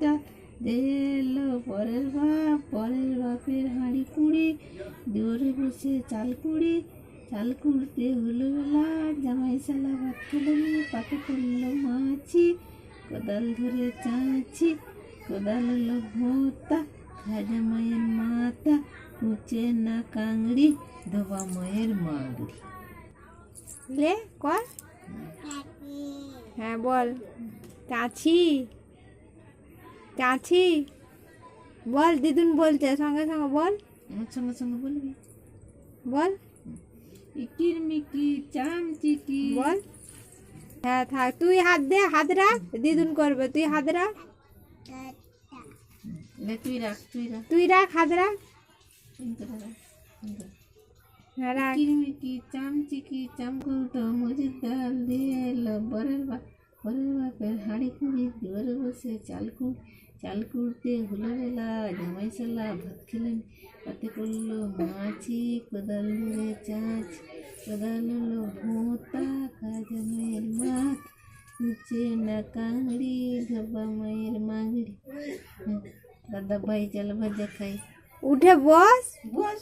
ডাল এলো পরের বাপ পরের বাপের হাঁড়ি কুড়ি দুয়ারে বসে চাল কুড়ি। চাল কুড়তে হলো বেলা জামাই শালা ভাত খেলো নি পাতে করল মাছি। কোদাল ধরে চাঁচি কোদাল হলো ভোতা খাজা মায়ের মাথা কুচে না কাংড়ি ধোবা মায়ের মাগড়ি লে কর। হ্যাঁ বল। চাচি চাচি বল দিদুন বলছে সঙ্গে সঙ্গে বল। আমার সঙ্গে সঙ্গে বলবি? বল। ইকির মিকি চামচিকি বল। হ্যাঁ থাক তুই হাত দে হাত রাখ দিদুন করবে তুই হাত রাখ। তুই রাখ তুই রাখ। তুই রাখ হাত রাখ। তিনটা। হ্যাঁ রাখ। কিরমিকি চামচিকি চামকুটো মজির ডাল দিয়ে এলো বরের বরের বাপের হাঁড়ি কুড়ি দুয়ারে বসে চাল কুড় চাল কুড়তে হলো বেলা জামাই সালা ভাত খেলেন। পাতে করল মাছি কোদাল ধরে চাঁচ কোদাল হলো ভোঁতা খাজা মায়ের মাছ নিচে না কাংড়ি ধোবা মায়ের মাংড়ি দাদা ভাই চাল ভাজা খাই উঠে বস। বস।